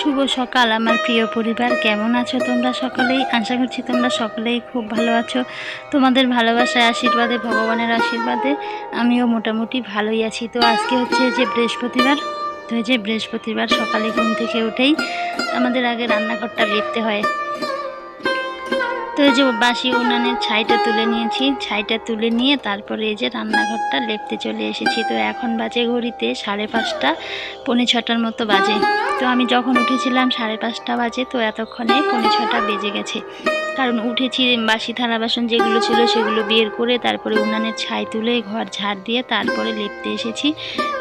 শুভ সকাল, আমার প্রিয় পরিবার। কেমন আছো তোমরা সকলেই? আশা করছি তোমরা সকলেই খুব ভালো আছো। তোমাদের ভালোবাসায়, আশীর্বাদে, ভগবানের আশীর্বাদে আমিও মোটামুটি ভালোই আছি। তো আজকে হচ্ছে যে বৃহস্পতিবার, তো যে বৃহস্পতিবার সকালে ঘুম থেকে উঠেই আমাদের আগে রান্নাঘরটা লিখতে হয়। তো এই যে বাসি উনানের ছাইটা তুলে নিয়েছি। ছাইটা তুলে নিয়ে তারপরে এই যে রান্নাঘরটা লেপতে চলে এসেছি। তো এখন বাজে ঘড়িতে সাড়ে পাঁচটা, পৌনে ছটার মতো বাজে। তো আমি যখন উঠেছিলাম সাড়ে পাঁচটা বাজে, তো এতক্ষণে পৌনে ছটা বেজে গেছে। কারণ উঠেছি বাসি থালা বাসন যেগুলো ছিল সেগুলো বের করে তারপরে উনানের ছাই তুলে ঘর ঝাড় দিয়ে তারপরে লেপতে এসেছি।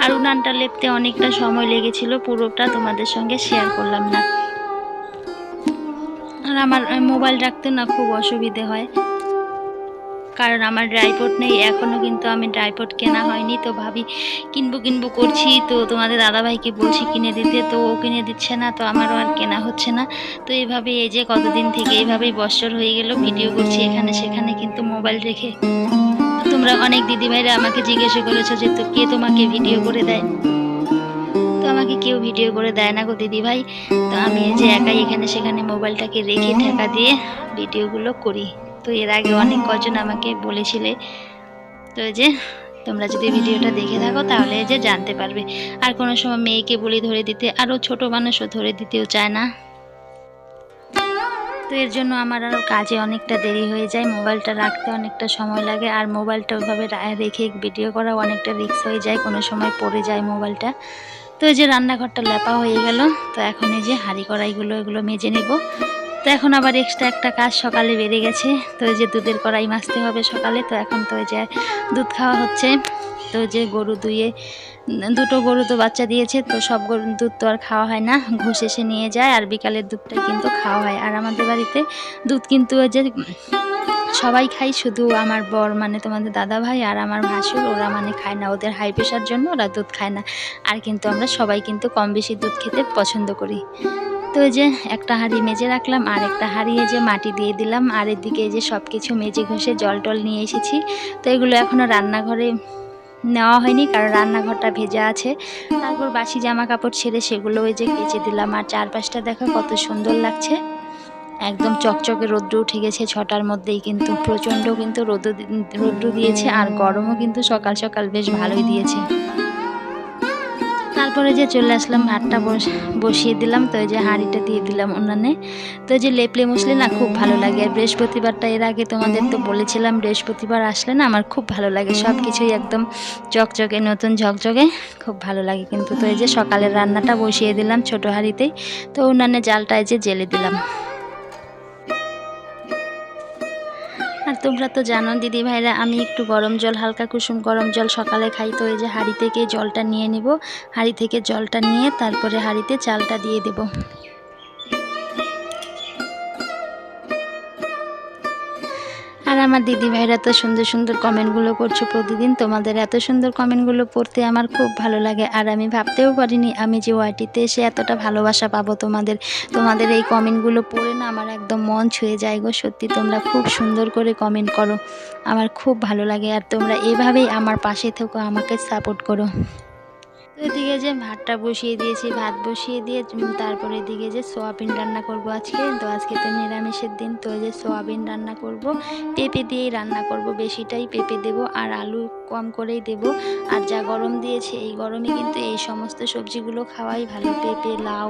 আর উনানটা লেপতে অনেকটা সময় লেগেছিল, পুরোটা তোমাদের সঙ্গে শেয়ার করলাম না। আর আমার মোবাইল রাখতে না খুব অসুবিধে হয়। কারণ আমার ড্রাইপোর্ট নেই এখনও কিন্তু আমি ড্রাইপোর্ট কেনা হয়নি। তো ভাবি, কিনবো কিনবো করছি। তো তোমাদের দাদাভাইকে বলছি কিনে দিতে, তো ও কিনে দিচ্ছে না, তো আমারও আর কেনা হচ্ছে না। তো এইভাবে এই যে কতদিন থেকে এইভাবেই বছর হয়ে গেল ভিডিও করছি এখানে সেখানে কিন্তু মোবাইল রেখে। তোমরা অনেক দিদিভাইরা আমাকে জিজ্ঞাসা করেছ যে তো কে তোমাকে ভিডিও করে দেয়? আমাকে কেউ ভিডিও করে দেয় না গো দিদিভাই তো আমি যে একাই এখানে সেখানে মোবাইলটাকে রেখে ঠেকা দিয়ে ভিডিওগুলো করি। তো এর আগে অনেক কজন আমাকে বলেছিলে, তো যে তোমরা যদি ভিডিওটা দেখে থাকো তাহলে যে জানতে পারবে। আর কোনো সময় মেয়েকে বলি ধরে দিতে আরও ছোট মানুষও ধরে দিতেও চায় না। তো এর জন্য আমার আরও কাজে অনেকটা দেরি হয়ে যায়, মোবাইলটা রাখতে অনেকটা সময় লাগে, আর মোবাইলটা ওইভাবে রেখে ভিডিও করা অনেকটা রিস্ক হয়ে যায়, কোনো সময় পড়ে যায় মোবাইলটা। তো এই যে রান্নাঘরটা লেপা হয়ে গেল, তো এখন এই যে হাঁড়ি কড়াইগুলো, এগুলো মেজে নেব। তো এখন আবার এক্সট্রা একটা কাজ সকালে বেড়ে গেছে, তো এই যে দুধের কড়াই মাজতে হবে সকালে, তো এখন তো এই যে দুধ খাওয়া হচ্ছে। তো যে গরু দুয়ে দুটো গরু তো বাচ্চা দিয়েছে, তো সব গরুর দুধ তো আর খাওয়া হয় না। ঘুষ এসে নিয়ে যায়, আর বিকালের দুধটা কিন্তু খাওয়া হয়। আর আমাদের বাড়িতে দুধ কিন্তু ওই যে সবাই খাই শুধু আমার বর মানে তোমাদের দাদা ভাই আর আমার ভাসুর, ওরা মানে খায় না। ওদের হাই প্রেশার জন্য ওরা দুধ খায় না। আর কিন্তু আমরা সবাই কিন্তু কম বেশি দুধ খেতে পছন্দ করি। তো এই যে একটা হাঁড়ি মেজে রাখলাম আর একটা হাঁড়ি এই যে মাটি দিয়ে দিলাম। আর এদিকে যে সব কিছু মেজে ঘষে জল টল নিয়ে এসেছি। তো এগুলো এখনও রান্নাঘরে নেওয়া হয়নি কারণ রান্নাঘরটা ভেজা আছে। তারপর বাসি জামা কাপড় ছেড়ে সেগুলো ওই যে কেচে দিলাম। আর চারপাশটা দেখো কত সুন্দর লাগছে। একদম চকচকে রৌদ্র উঠে গেছে ছটার মধ্যেই কিন্তু, প্রচণ্ড কিন্তু রৌদ্র রৌদ্র দিয়েছে আর গরমও কিন্তু সকাল সকাল বেশ ভালোই দিয়েছে। তারপরে যে চলে আসলাম ভাতটা বস- বসিয়ে দিলাম, তো যে হাঁড়িটা দিয়ে দিলাম উনানে। তো যে লেপলে মুসলে না খুব ভালো লাগে, আর বৃহস্পতিবারটা এর আগে তোমাদের তো বলেছিলাম, বৃহস্পতিবার আসলে না আমার খুব ভালো লাগে সব কিছুই একদম চকচকে, নতুন ঝকঝকে, খুব ভালো লাগে কিন্তু। তো এই যে সকালের রান্নাটা বসিয়ে দিলাম ছোটো হাঁড়িতেই তো উনানে এই যে জেলে দিলাম। তোমরা তো জানো, দিদি ভাইরা, আমি একটু গরম জল, হালকা কুসুম গরম জল সকালে খাই। তো এই যে হাঁড়ি থেকে জলটা নিয়ে নিব। হাঁড়ি থেকে জলটা নিয়ে তারপরে হাঁড়িতে চালটা দিয়ে দেব। আমার দিদি ভাইরা তো সুন্দর সুন্দর কমেন্টগুলো করছ প্রতিদিন। তোমাদের এত সুন্দর কমেন্টগুলো পড়তে আমার খুব ভালো লাগে। আর আমি ভাবতেও পারিনি আমি যে ওয়াইটিতে এসে এতটা ভালোবাসা পাবো তোমাদের। তোমাদের এই কমেন্টগুলো পড়ে না আমার একদম মন ছুঁয়ে যায় গো। সত্যি তোমরা খুব সুন্দর করে কমেন্ট করো। আমার খুব ভালো লাগে। আর তোমরা এভাবেই আমার পাশে থেকো, আমাকে সাপোর্ট করো। এদিকে যে ভাতটা বসিয়ে দিয়েছি, ভাত বসিয়ে দিয়ে তারপরে এদিকে যে সোয়াবিন রান্না করব আজকে। তো আজকে তো নিরামিষের দিন, তো যে সোয়াবিন রান্না করব। পেঁপে দিয়েই রান্না করব, বেশিটাই পেঁপে দেব আর আলু কম করেই দেব। আর যা গরম দিয়েছে, এই গরমে কিন্তু এই সমস্ত সবজিগুলো খাওয়াই ভালো। পেঁপে, লাউ,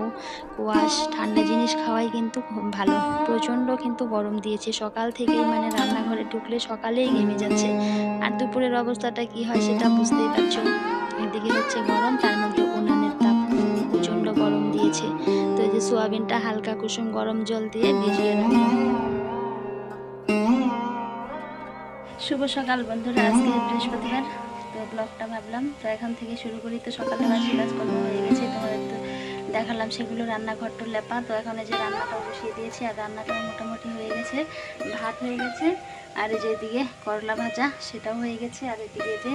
কোয়াশ, ঠান্ডা জিনিস খাওয়াই কিন্তু ভালো। প্রচণ্ড কিন্তু গরম দিয়েছে। সকাল থেকেই মানে রান্নাঘরে ঢুকলে সকালেই ঘেমে যাচ্ছে। আর দুপুরের অবস্থাটা কি হয় সেটা বুঝতেই পারছ? এদিকে হচ্ছে গরম, তার মধ্যে উনানের তাপ প্রচণ্ড গরম দিয়েছে। তো এই যে সোয়াবিনটা হালকা কুসুম গরম জল দিয়ে ভিজিয়ে শুভ সকাল বন্ধুরা, আজকে বৃহস্পতিবার। তো ব্লগটা ভাবলাম, তো এখান থেকে শুরু করি। তো সকালে বাসি কাজকর্ম হয়ে গেছে তোমাদের তো দেখালাম সেগুলো রান্নাঘর রান্নাঘরটা লেপা, তো এখন এই যে রান্নাটা বসিয়ে দিয়েছি আর রান্নাটা মোটামুটি হয়ে গেছে, ভাত হয়ে গেছে। আর এই যে এদিকে করলা ভাজা, সেটাও হয়ে গেছে। আর এদিকে যে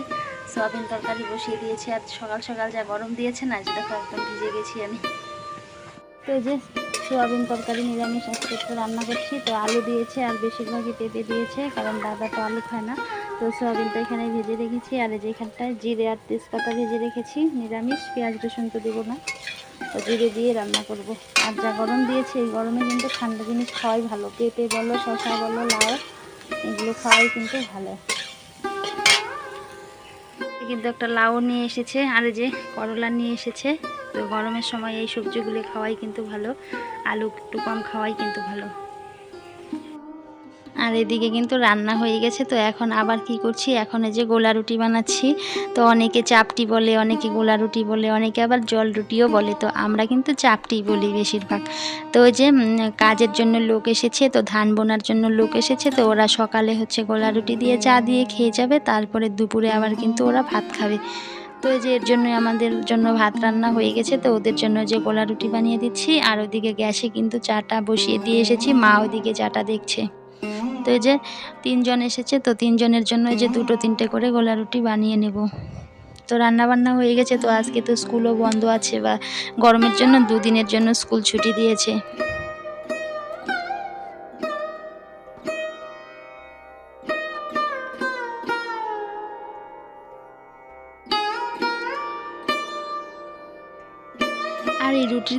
সয়াবিন তরকারি বসিয়ে দিয়েছি। আর সকাল সকাল যা গরম দিয়েছে না যে দেখো একদম ভিজে গেছি আমি। তো এই যে সোয়াবিন তরকারি, নিরামিষ, আজকে রান্না করছি। তো আলু দিয়েছে আর বেশিরভাগই পেঁপে দিয়েছে, কারণ দাদা তো আলু খায় না। তো সোয়াবিনটা এখানে ভেজে রেখেছি। আর এই যে এখানটায় জিরে আর তেজপাতা ভেজে রেখেছি, নিরামিষ। পেঁয়াজ রসুন তো দেবো না। তো জিরে দিয়ে রান্না করব। আর যা গরম দিয়েছে, এই গরমে কিন্তু ঠান্ডা জিনিস খাওয়াই ভালো। পেঁপে বলো শশা বলো, লাউ, এগুলো খাওয়াই কিন্তু ভালো। কিন্তু একটা লাউ নিয়ে এসেছে, আর যে করলা নিয়ে এসেছে। তো গরমের সময় এই সবজিগুলি খাওয়াই কিন্তু ভালো, আলু একটু কম খাওয়াই কিন্তু ভালো। আর এদিকে কিন্তু রান্না হয়ে গেছে, তো এখন আবার কি করছি? এখন এই যে গোলা রুটি বানাচ্ছি, তো অনেকে চাপটি বলে, অনেকে গোলা রুটি বলে, অনেকে আবার জল রুটিও বলে, তো আমরা কিন্তু চাপটি বলি বেশিরভাগ। তো ওই যে কাজের জন্য লোক এসেছে, তো ধান বোনার জন্য লোক এসেছে, তো ওরা সকালে হচ্ছে গোলা রুটি দিয়ে চা দিয়ে খেয়ে যাবে, তারপরে দুপুরে আবার কিন্তু ওরা ভাত খাবে। তো যে এর জন্য আমাদের জন্য ভাত রান্না হয়ে গেছে, তো ওদের জন্য যে গোলা রুটি বানিয়ে দিচ্ছি, আর ওদিকে গ্যাসে কিন্তু চাটা বসিয়ে দিয়ে এসেছি, মা ওদিকে চাটা দেখছে। তো এই যে তিনজন এসেছে, তো তিনজনের জন্য এই যে দুটো তিনটে করে গোলা রুটি বানিয়ে নেব। তো রান্না বান্না হয়ে গেছে, তো আজকে তো স্কুলও বন্ধ আছে বা গরমের জন্য দুদিনের জন্য স্কুল ছুটি দিয়েছে।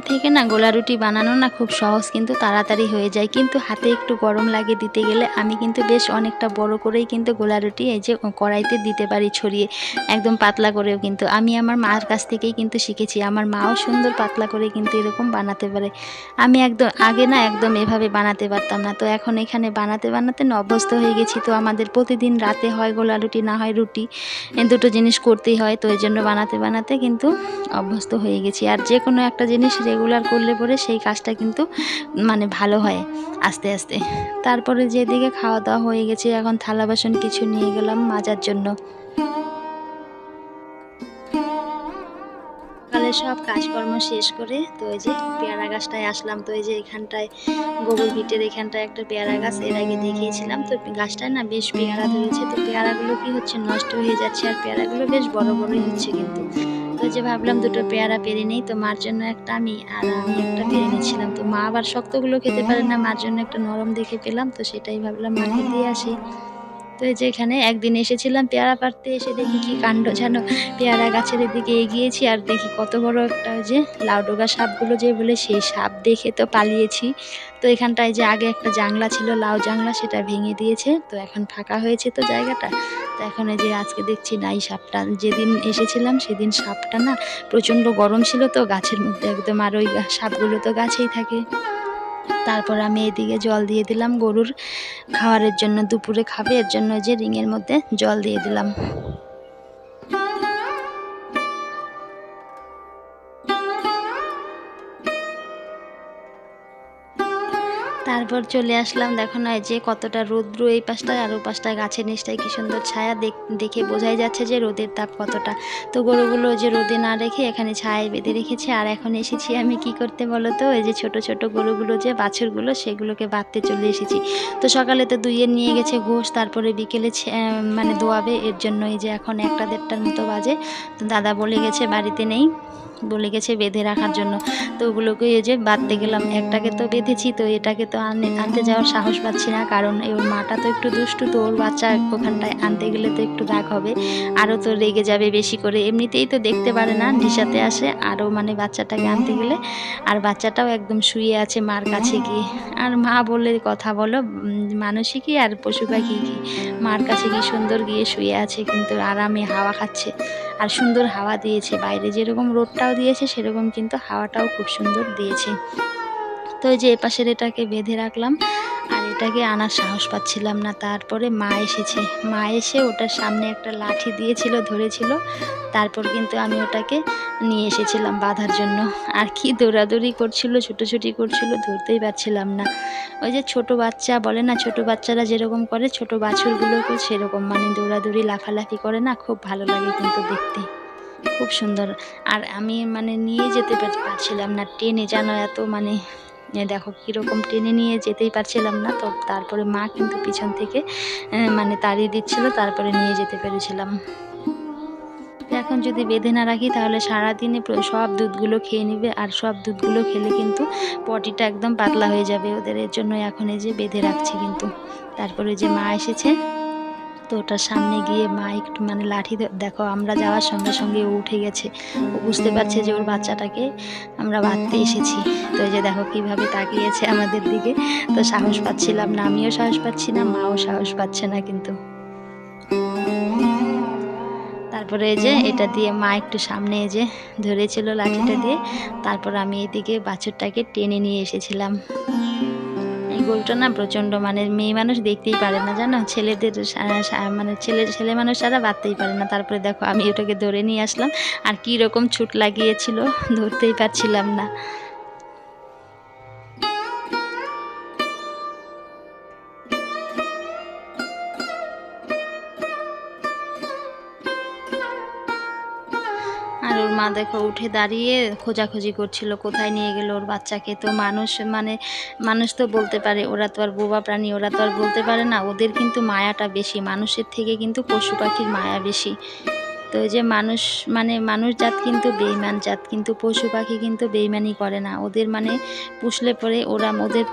থেকে না গোলা রুটি বানানো না খুব সহজ, কিন্তু তাড়াতাড়ি হয়ে যায়। কিন্তু হাতে একটু গরম লাগে দিতে গেলে আমি কিন্তু বেশ অনেকটা বড় করেই কিন্তু গোলা রুটি এই যে কড়াইতে দিতে পারি ছড়িয়ে, একদম পাতলা করেও কিন্তু। আমি আমার মার কাছ থেকেই কিন্তু শিখেছি, আমার মাও সুন্দর পাতলা করে কিন্তু এরকম বানাতে পারে। আমি একদম, আগে না একদম এভাবে বানাতে পারতাম না, তো এখন এখানে বানাতে বানাতে না অভ্যস্ত হয়ে গেছি, তো আমাদের প্রতিদিন রাতে হয় গোলা রুটি না হয় রুটি দুটো জিনিস করতেই হয়, তো এই জন্য বানাতে বানাতে কিন্তু অভ্যস্ত হয়ে গেছি। আর যে কোনো একটা জিনিস রেগুলার করলে পরে সেই কাজটা কিন্তু মানে ভালো হয় আস্তে আস্তে। তারপরে যেদিকে খাওয়া দাওয়া হয়ে গেছে, এখন থালা বাসন কিছু নিয়ে গেলাম মাজার জন্য। সব কাজকর্ম শেষ করে তো এই যে পেয়ারা গাছটায় আসলাম। তো এই যে এখানটায়, গোবর ভিটের এখানটায় একটা পেয়ারা গাছ, এর আগে দেখিয়েছিলাম। তো গাছটায় না বেশ পেয়ারা ধরেছে। তো পেয়ারাগুলো কি হচ্ছে? নষ্ট হয়ে যাচ্ছে। আর পেয়ারাগুলো বেশ বড় বড়ই হচ্ছে কিন্তু। তো যে ভাবলাম দুটো পেয়ারা পেরে নেই, তো মার জন্য একটা আমি আর আমি একটা পেরে নিয়েছিলাম তো মা আবার শক্তগুলো খেতে পারে না, মার জন্য একটা নরম দেখে পেলাম, তো সেটাই ভাবলাম মাকে দিয়ে আসি। তো এই যে এখানে একদিন এসেছিলাম পেয়ারা পাড়তে, এসে দেখি কি কাণ্ড যেন। পেয়ারা গাছের দিকে এগিয়েছি আর দেখি কত বড় একটা যে লাউডোগা সাপগুলো যে বলে সেই সাপ দেখে তো পালিয়েছি। তো এখানটায় যে আগে একটা জাংলা ছিল, লাউ জাংলা সেটা ভেঙে দিয়েছে, তো এখন ফাঁকা হয়েছে তো জায়গাটা। তো এখন এই যে আজকে দেখছি নাই সাপটা, যেদিন এসেছিলাম সেদিন সাপটা না প্রচণ্ড গরম ছিল তো গাছের মধ্যে একদম আর ওই সাপগুলো তো গাছেই থাকে। তারপর আমি এদিকে জল দিয়ে দিলাম। গরুর খাওয়ারের জন্য দুপুরে খাবে, এর জন্য যে রিংয়ের মধ্যে জল দিয়ে দিলাম। তারপর চলে আসলাম। দেখো না যে কতটা রৌদ্র এই পাশটায়, আর ওই পাশটায় গাছের নিচটায় কি সুন্দর ছায়া দেখ- বোঝাই যাচ্ছে যে রোদের তাপ কতটা। তো গরুগুলো যে রোদে না রেখে এখানে ছায়ায় বেঁধে রেখেছে, আর এখন এসেছি আমি কি করতে বলো তো? এই যে ছোট ছোট গরুগুলো যে, বাছুরগুলো, সেগুলোকে বাঁধতে চলে এসেছি। তো সকালে তো দুইয়ের নিয়ে গেছে ঘোষ তারপরে বিকেলে মানে দোয়াবে। এর জন্য এই যে এখন একটা দেড়টার মতো বাজে। তো দাদা বলে গেছে, বাড়িতে নেই। বলে গেছে বেঁধে রাখার জন্য। তো ওগুলোকে এই যে বাঁধতে গেলাম, একটাকে তো বেঁধেছি, তো এটাকে তো আনে আনতে যাওয়ার সাহস পাচ্ছি না, কারণ ওর মাটা তো একটু দুষ্টু, তো ওর বাচ্চা ওখানটায় আনতে গেলে তো একটু রাগ হবে। আরও তো রেগে যাবে বেশি করে। এমনিতেই তো দেখতে পারে না ডিসাতে আসে আরও মানে বাচ্চাটাকে আনতে গেলে। আর বাচ্চাটাও একদম শুয়ে আছে মার কাছে গিয়ে। আর মা বলে কথা বলো মানুষই কি আর পশু পাখি কি? মার কাছে কি সুন্দর গিয়ে শুয়ে আছে, কিন্তু আরামে হাওয়া খাচ্ছে। আর সুন্দর হাওয়া দিয়েছে। বাইরে যেরকম রোডটাও দিয়েছে, সেরকম কিন্তু হাওয়াটাও খুব সুন্দর দিয়েছে। তো যে এপাশের এটাকে বেঁধে রাখলাম, আর এটাকে আনার সাহস পাচ্ছিলাম না। তারপরে মা এসেছে। মা এসে ওটার সামনে একটা লাঠি দিয়েছিল, ধরেছিল। তারপর কিন্তু আমি ওটাকে নিয়ে এসেছিলাম বাঁধার জন্য। আর কি দৌড়াদৌড়ি করছিল, ছুটোছুটি করছিল, ধরতেই পারছিলাম না। ওই যে ছোট বাচ্চা বলে না, ছোট বাচ্চারা যেরকম করে, ছোট বাছুরগুলোকে সেরকম। মানে দৌড়াদৌড়ি, লাফালাফি করে না, খুব ভালো লাগে কিন্তু দেখতে। খুব সুন্দর। আর আমি মানে নিয়ে যেতে পারছিলাম না ট্রেনে। যেন এত মানে দেখো কীরকম টেনে নিয়ে যেতেই পারছিলাম না। তো তারপরে মা কিন্তু পিছন থেকে মানে তাড়িয়ে দিচ্ছিল, তারপরে নিয়ে যেতে পেরেছিলাম। যদি বেঁধে না রাখি, তাহলে সারাদিনে সব দুধগুলো খেয়ে নেবে। আর সব দুধগুলো খেলে কিন্তু পটিটা একদম পাতলা হয়ে যাবে ওদের। এর জন্য এখন এই যে বেঁধে রাখছি কিন্তু। তারপরে যে মা এসেছে। তো ওটার সামনে গিয়ে মা একটু মানে লাঠি দেখো, আমরা যাওয়ার সঙ্গে সঙ্গে ও উঠে গেছে। ও বুঝতে পারছে যে ওর বাচ্চাটাকে আমরা বাঁধতে এসেছি। তো এই যে দেখো কীভাবে তাকিয়েছে আমাদের দিকে। তো সাহস পাচ্ছিলাম না, আমিও সাহস পাচ্ছি না, মাও সাহস পাচ্ছে না কিন্তু। তারপরে এই যে এটা দিয়ে মা একটু সামনে এই যে ধরেছিল লাঠিটা দিয়ে, তারপর আমি এদিকে বাছুরটাকে টেনে নিয়ে এসেছিলাম। এই গরুটা না প্রচণ্ড মানে মেয়ে মানুষ দেখতেই পারে না, জানো? ছেলেদের মানে ছেলে ছেলে মানুষ ছাড়া বাঁধতেই পারে না। তারপরে দেখো আমি ওটাকে ধরে নিয়ে আসলাম, আর কি রকম ছুট লাগিয়েছিল ধরতেই পারছিলাম না। দেখো, উঠে দাঁড়িয়ে খোঁজাখুঁজি করছিল, কোথায় নিয়ে গেল ওর বাচ্চাকে। তো মানুষ মানে মানুষ তো বলতে পারে, ওরা তো আর বোবা প্রাণী, ওরা তো আর বলতে পারে না, ওদের কিন্তু মায়াটা বেশি, মানুষের থেকে কিন্তু পশু পাখির মায়া বেশি। তো যে মানুষ মানে মানুষ জাত কিন্তু বেইমান জাত, কিন্তু পশু পাখি কিন্তু বেইমানি করে না। ওদের মানে পুষলে পরে ওরা ওদের,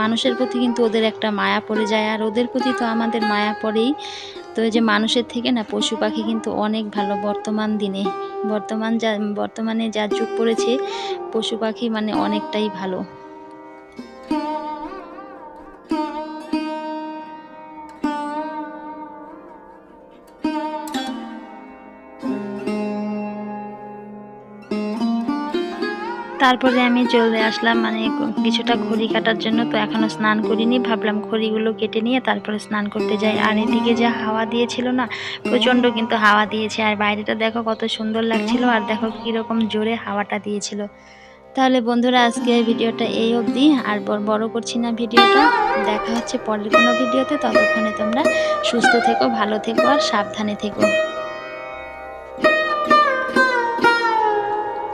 মানুষের প্রতি কিন্তু ওদের একটা মায়া পড়ে যায়, আর ওদের প্রতি তো আমাদের মায়া পড়েই তো যে মানুষের থেকে না পশু পাখি কিন্তু অনেক ভালো। বর্তমান দিনে, বর্তমান যা, বর্তমানে যা যুগ পড়েছে পশু পাখি মানে অনেকটাই ভালো। তারপরে আমি চলে আসলাম মানে কিছুটা খড়ি কাটার জন্য, তো এখনও স্নান করিনি। ভাবলাম খড়িগুলো কেটে নিয়ে তারপরে স্নান করতে যাই। আর এদিকে যে হাওয়া দিয়েছিল না, প্রচণ্ড কিন্তু হাওয়া দিয়েছে। আর বাইরেটা দেখো কত সুন্দর লাগছিল, আর দেখো কীরকম জোরে হাওয়াটা দিয়েছিল। তাহলে বন্ধুরা আজকে ভিডিওটা এই অবধি। আর বড়- বড় করছি না ভিডিওটা। দেখা হচ্ছে পরের কোনো ভিডিওতে। ততক্ষণে তোমরা সুস্থ থেকো, ভালো থেকো, আর সাবধানে থেকো।